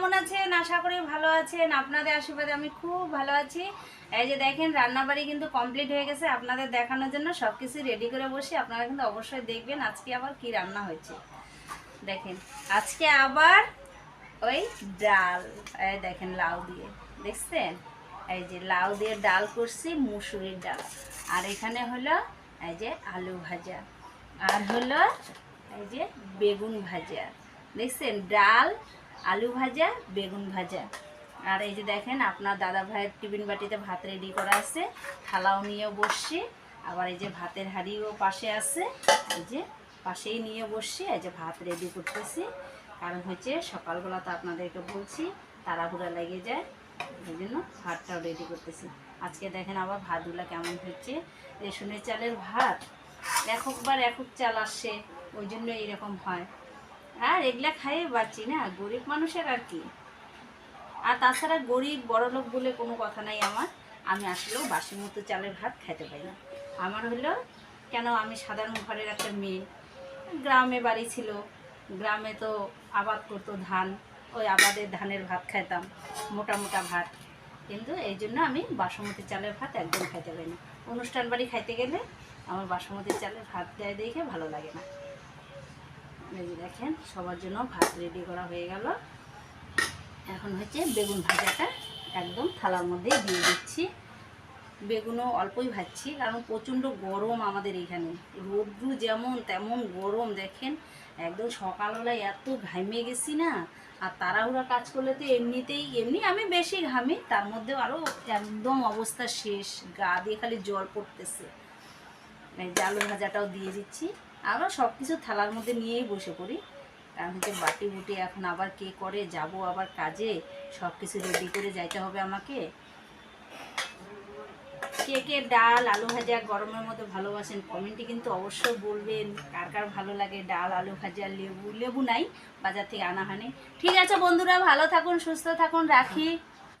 কেমন আছেন? আশা করি ভালো আছেন। আপনাদের আশীর্বাদে আমি খুব ভালো আছি। এই যে দেখেন, রান্নাবাড়ি কিন্তু কমপ্লিট হয়ে গেছে। আপনাদের দেখানোর জন্য সব কিছু রেডি করে বসে আপনারা কিন্তু অবশ্যই দেখবেন আজকে আবার কি রান্না হয়েছে। দেখেন, আজকে আবার ওই ডাল, এই দেখেন লাউ দিয়ে। দেখছেন? এই যে লাউ দিয়ে ডাল করছি, মুসুরির ডাল। আর এখানে হলো এই যে আলু ভাজা। আর হলো এই যে বেগুন ভাজা। দেখছেন? ডাল আলু ভাজা, বেগুন ভাজা। আর এই যে দেখেন, আপনার দাদা ভাইয়ের টিফিন বাটিতে ভাত রেডি করা আছে। থালাও নিয়ে বসছি। আবার এই যে ভাতের হাঁড়িও পাশে আছে। এই যে পাশেই নিয়ে বসছি। এই যে ভাত রেডি করতেছি। কারণ হচ্ছে সকালবেলা তো আপনাদেরকে বলছি, তাড়াহুড়া লেগে যায়। এই জন্য ভাতটাও রেডি করতেছি। আজকে দেখেন আবার ভাতগুলো কেমন হচ্ছে। রেশনের চালের ভাত এককবার একক চাল আসছে। ওই জন্য এইরকম হয়। আর এগুলা খাইয়ে বাঁচি না, গরিব মানুষের আর কি। আর তাছাড়া গরিব বড়লোক বলে কোনো কথা নাই আমার। আমি আসলেও বাসি মতো চালের ভাত খেতে পাই না। আমার হলো, কেন আমি সাধারণ ঘরের একটা মেয়ে? গ্রামে বাড়ি ছিল, গ্রামে তো আবাদ করতো ধান, ওই আবাদের ধানের ভাত খাইতাম, মোটা মোটা ভাত। কিন্তু এই জন্য আমি বাসমতি চালের ভাত একদম খাইতে পারি না। অনুষ্ঠান বাড়ি খাইতে গেলে আমার বাসমতি চালের ভাত দেয় দেখে ভালো লাগে না। এই দেখেন, সবার জন্য ভাত রেডি করা হয়ে গেল। এখন হচ্ছে বেগুন ভাজাটা একদম থালার মধ্যে দিয়ে দিচ্ছি। বেগুনও অল্পই ভাজছি, কারণ প্রচণ্ড গরম আমাদের এখানে। রোদ্রু যেমন তেমন গরম, দেখেন, একদম সকালবেলায় এত ঘামে গেছি না, আর তাড়াহুড়া কাজ করলে তো এমনিতেই, এমনি আমি বেশি ঘামি, তার মধ্যেও আরও একদম অবস্থা শেষ, গা দিয়ে খালি জল পড়তেছে। এই ভাজাটাও দিয়ে দিচ্ছি। আমরা সব কিছু থালার মধ্যে নিয়েই বসে পড়ি। কারণ হচ্ছে বাটি বুটি এখন আবার কে করে, যাব আবার কাজে সব কিছু রেডি করে যাইতে হবে আমাকে। কে কে ডাল, আলু ভাজা গরমের মধ্যে ভালোবাসেন, কমেন্টে কিন্তু অবশ্যই বলবেন কার কার ভালো লাগে ডাল, আলু ভাজা, লেবু। লেবু নাই, বাজার থেকে আনা হানি ঠিক আছে বন্ধুরা, ভালো থাকুন, সুস্থ থাকুন, রাখি।